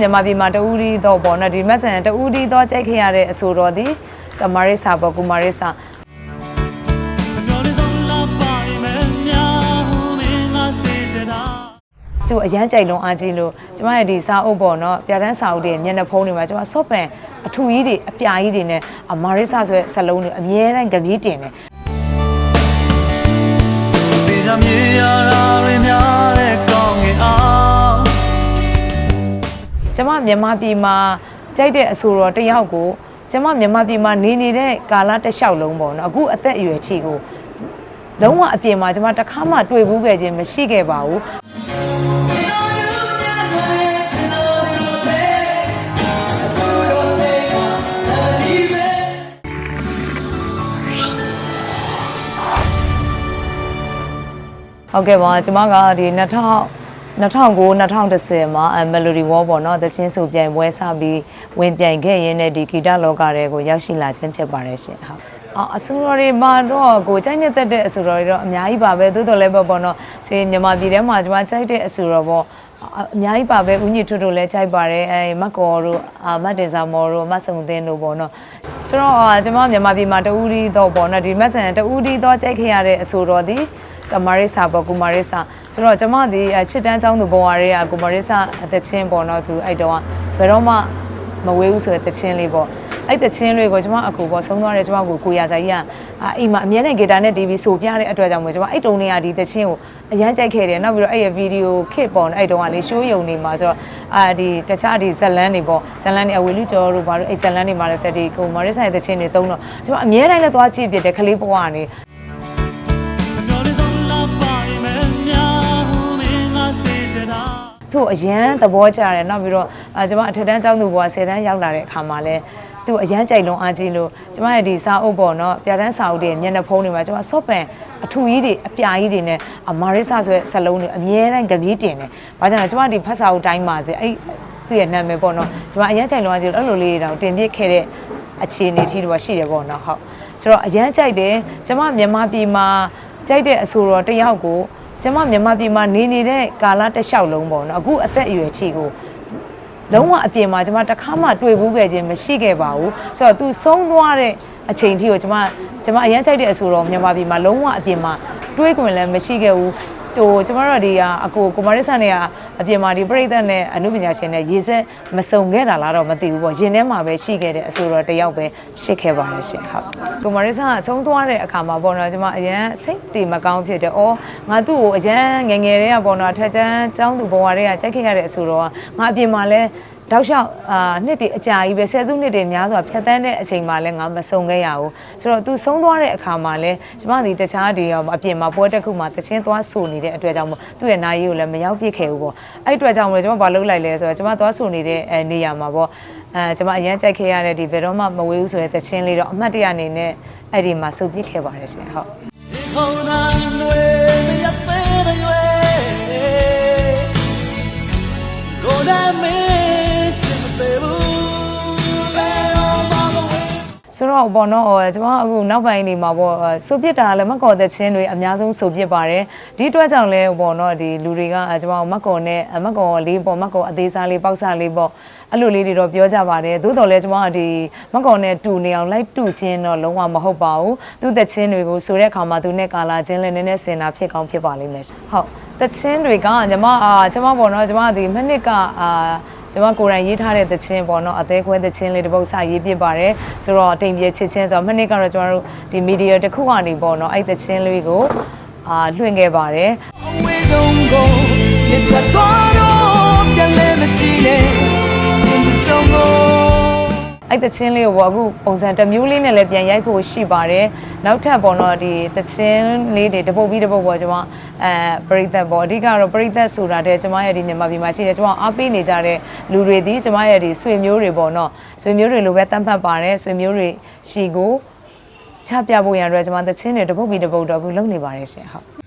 မြန်မာပြည်မှာတူရီတော့ပေါ့နော်ဒီမက်ဆန်တူရီတော့ကြိုက်ခဲ့ရတဲ့အဆိုတော်ဒီမာရိစာပေါ့ကူမာရိစာမျောလေးဆုံးလာပါရင်မများမင်းငါစေချင်တာသူအရန်ကြိုက်လုံးအားကြီးလို့ကျမရဲ့ဒီစာအုပ်ပေါ့နော်ပြတန်းစာအုပ်တွေမျက်နှာဖုံးတွေမှာကျမဆော့ပန်အထူကြီးတွေအပြာကြီးတွေနဲ့အမာရိစာဆိုတဲ့စလုံးတွေအမြဲတမ်းကြပြည့်တင်တယ် မမြန်မာပြည်မှာကြိုက်တဲ့အဆိုတော်တစ်ယောက်ကိုကျမမြန်မာပြည်မှာနေနေတဲ့ကာလတစ်လျှောက်လုံးပေါ့နော်အခုအသက်အရွယ်ချီကိုလုံးဝအပြင်မှာကျမတစ်ခါမှတွေ့ဘူးခဲ့ခြင်းမရှိခဲ့ပါဘူးဟုတ်ကဲ့ပါကျွန်မကဒီ2000 2009 2010မှာအဲ Melody Wall ပေါ့နော်တချင်းဆိုပြိုင်ပွဲစပြီးဝင်ပြိုင်ခဲ့ရင်းနဲ့ဒီဂီတလောကတွေကိုရောက်ရှိလာခြင်းဖြစ်ပါတယ်ရှင်ဟုတ်အော်အဆိုတော်တွေမှာတော့ကိုကြိုက်နေတတ်တဲ့အဆိုတော်တွေတော့အများကြီးပါပဲသို့တော်လည်းပေါ့ပေါ့နော်ဆေးမြန်မာပြည်ထဲမှာကျွန်မကြိုက်တဲ့အဆိုတော်ပေါ့အအများကြီးပါပဲဦးညစ်ထွတ်တို့လည်းကြိုက်ပါတယ်အဲမက်ကော်တို့အာမတ်တင်စာမော်တို့မတ်ဆုံသင်းတို့ပေါ့နော်ဆိုတော့အာကျွန်မမြန်မာပြည်မှာတူရီတော့ပေါ့နော်ဒီမက်ဆန်တူရီတော့ကြိုက်ခဲ့ရတဲ့အဆိုတော်ဒီ မာရိစာပေါ့ကူမာရိစာဆိုတော့ကျွန်မဒီအချစ်တန်းချောင်းသူဘဝတွေကကူမာရိစာအသက်ချင်းပေါ့နော်သူအဲ့တော့ကဘယ်တော့မှမဝေးဘူးဆိုတဲ့တချင်းလေးပေါ့အဲ့တချင်းလေးကိုကျွန်မအခုပေါ့ဆုံးသွားတယ်ကျွန်မကိုကိုရစာကြီးကအာအိမ်မှာအမြဲတမ်းဂီတာနဲ့တီးပြီးဆိုပြတဲ့အတွက်ကြောင့်မို့ကျွန်မအဲ့တုံးတွေကဒီတချင်းကိုအရန်ကြိုက်ခဲ့တယ်နောက်ပြီးတော့အဲ့ရဲ့ဗီဒီယိုခစ်ပေါ့နော်အဲ့တုံးကလေရှိုးယုံနေမှာဆိုတော့အာဒီတခြားဒီဇလန်းတွေပေါ့ဇလန်းတွေအဝေလူကျော်တို့ဘာလို့အဲ့ဇလန်းတွေမှာလည်းဆက်ဒီကိုမာရစ်ဆိုင်တချင်းတွေတုံးတော့ကျွန်မအမြဲတမ်းလည်းသွားကြည့်ပြတယ်ခလေးဘဝကနေ သူ့အရန်သဘောကျတယ်နောက်ပြီးတော့အာကျွန်မအထက်တန်းကျောင်းသူဘဝ10တန်းရောက်လာတဲ့အခါမှာလဲသူ့အရန်ကြိုက်လုံးအားကြီးလို့ကျွန်မရဲ့ဒီစာအုပ်ပေါ့နော်ပြတန်းစာအုပ်တွေမျက်နှာဖုံးတွေမှာကျွန်မဆော့ပန်အထူကြီးတွေအပြာကြီးတွေနဲ့အမာရိစာဆိုတဲ့စလုံးတွေအမြဲတမ်းကြပြည့်တင်တယ်။ဘာကြောင့်လဲကျွန်မဒီဖတ်စာအုပ်တိုင်းမှာစေအဲ့သူ့ရဲ့နာမည်ပေါ့နော်ကျွန်မအရန်ကြိုက်လုံးအားကြီးလို့အဲ့လိုလေးတွေတော့တင်ပြခဲ့တဲ့အခြေအနေထိတော့ရှိတယ်ပေါ့နော်ဟုတ်ဆိုတော့အရန်ကြိုက်တယ်ကျွန်မမြန်မာပြည်မှာကြိုက်တဲ့အဆိုတော်တစ်ယောက်ကို ကျွန်မမြန်မာပြည်မှာနေနေတဲ့ကာလတစ်လျှောက်လုံးပေါ့နော်အခုအသက်အရွယ်ချီကိုလုံးဝအပြင်မှာကျွန်မတစ်ခါမှတွေ့ဘူးခဲ့ခြင်းမရှိခဲ့ပါဘူးဆိုတော့ तू ဆုံးသွားတဲ့အချိန်ထိကိုကျွန်မကျွန်မအရန်ကြိုက်တဲ့အဆိုတော့မြန်မာပြည်မှာလုံးဝအပြင်မှာတွေးခွင့်လည်းမရှိခဲ့ဘူး ဟိုကျွန်မတို့ဒီကအကိုကိုမာရစ်ဆန်တွေကအပြင်မှာဒီပြိဿနဲ့အမှုပညာရှင်တွေရေစက်မစုံခဲ့တာလားတော့မသိဘူးပေါ့ရင်ထဲမှာပဲရှိခဲ့တဲ့အဆိုတော့တယောက်ပဲရှိခဲ့ပါတယ်ရှင်ဟုတ်ကိုမာရစ်ဆန်ကဆုံးသွားတဲ့အခါမှာပေါ့နော်ကျွန်မအရန်စိတ်တည်မကောင်းဖြစ်တယ်။အော်ငါသူ့ကိုအရန်ငယ်ငယ်လေးကပေါ့နော်အထက်ကျန်းကျောင်းသူဘဝတွေကကြိုက်ခဲ့ရတဲ့အဆိုတော့ငါအပြင်မှာလဲ တောက်လျှောက်အာနှစ်တွေအကြာကြီးပဲဆယ်စုနှစ်တွေများစွာဖြတ်သန်းတဲ့အချိန်မှာလည်းငါမစုံခဲ့ရဘူးဆိုတော့ तू ဆုံးသွားတဲ့အခါမှာလည်းကျမဒီတခြားဒီရောအပြင်မှာပွဲတစ်ခုမှာတချင်းသွားဆိုနေတဲ့အတွက်ကြောင့်မို့သူ့ရဲ့နာရီကိုလည်းမရောက်ပြစ်ခဲ့ဘူးပေါ့အဲ့အတွက်ကြောင့်မို့ကျမဘာလုပ်လိုက်လဲဆိုတော့ကျမသွားဆိုနေတဲ့အဲနေရာမှာပေါ့အဲကျမအရန်ကြိုက်ခဲ့ရတဲ့ဒီဘယ်တော့မှမဝေးဘူးဆိုတဲ့တချင်းလေးတော့အမှတ်တရအနေနဲ့အဲ့ဒီမှာစုပ်ပြစ်ခဲ့ပါတယ်ရှင်ဟုတ်ခေါင်းနာတွေမရသေးတဲ့ရွယ်ကိုယ်တို တော့ပေါ့နော်ဟိုကျွန်မအခုနောက်ပိုင်းနေမှာပေါ့ဆိုပြစ်တာလည်းမကော်တဲ့ချင်းတွေအများဆုံးဆိုပြစ်ပါတယ်ဒီအတွက်ကြောင့်လည်းပေါ့နော်ဒီလူတွေကကျွန်မမကော်နဲ့မကော်လေးပေါ့မကော်အသေးစားလေးပေါက်စားလေးပေါ့အဲ့လိုလေးတွေတော့ပြောကြပါတယ်သို့တော်လည်းကျွန်မကဒီမကော်နဲ့တူနေအောင်လိုက်တူချင်းတော့လုံးဝမဟုတ်ပါဘူးသူ့သက်ချင်းတွေကိုဆိုတဲ့အခါမှာသူနဲ့ကာလာချင်းလည်းနည်းနည်းစင်တာဖြစ်ကောင်းဖြစ်ပါလိမ့်မယ်ဟုတ်သက်ချင်းတွေကကျွန်မအာကျွန်မပေါ့နော်ကျွန်မဒီမနစ်ကအာ ကျွန်မကိုယ်တိုင်ရေးထားတဲ့သချင်းပေါ့နော်အသေးခွဲသချင်းလေးတစ်ပုဒ်စရေးပြပါတယ်ဆိုတော့တိမ်ပြချစ်ချင်းဆိုတော့မနှစ်ကတော့ကျွန်တော်တို့ဒီမီဒီယာတစ်ခုကနေပေါ့နော်အဲ့သချင်းလေးကိုအာလွှင့်ခဲ့ပါတယ်အဝေးဆုံးကိုမြတ်သွားတော့ပြန်လဲမချီနဲ့ဒီဆုံးကို အဲ့သချင်းလေးကိုပေါ့အခုပုံစံတစ်မျိုးလေးနဲ့လည်းပြန်ရိုက်ဖို့ရှိပါတယ်နောက်ထပ်ပေါ့နော်ဒီသချင်းလေးတွေတပုတ်ပြီးတပုတ်ပေါ့ကျွန်မအဲပရိသတ်ပေါ့အဓိကတော့ပရိသတ်ဆိုတာတဲ့ကျွန်မရဲ့ဒီမြန်မာပြည်မှာရှိတယ်ကျွန်မအားပေးနေကြတဲ့လူတွေဒီကျွန်မရဲ့ဒီဆွေမျိုးတွေပေါ့နော်ဆွေမျိုးတွေလိုပဲတတ်မှတ်ပါတယ်ဆွေမျိုးတွေရှိကိုချပြဖို့ရန်အတွက်ကျွန်မသချင်းတွေတပုတ်ပြီးတပုတ်တော့အခုလုပ်နေပါတယ်ရှင်ဟုတ်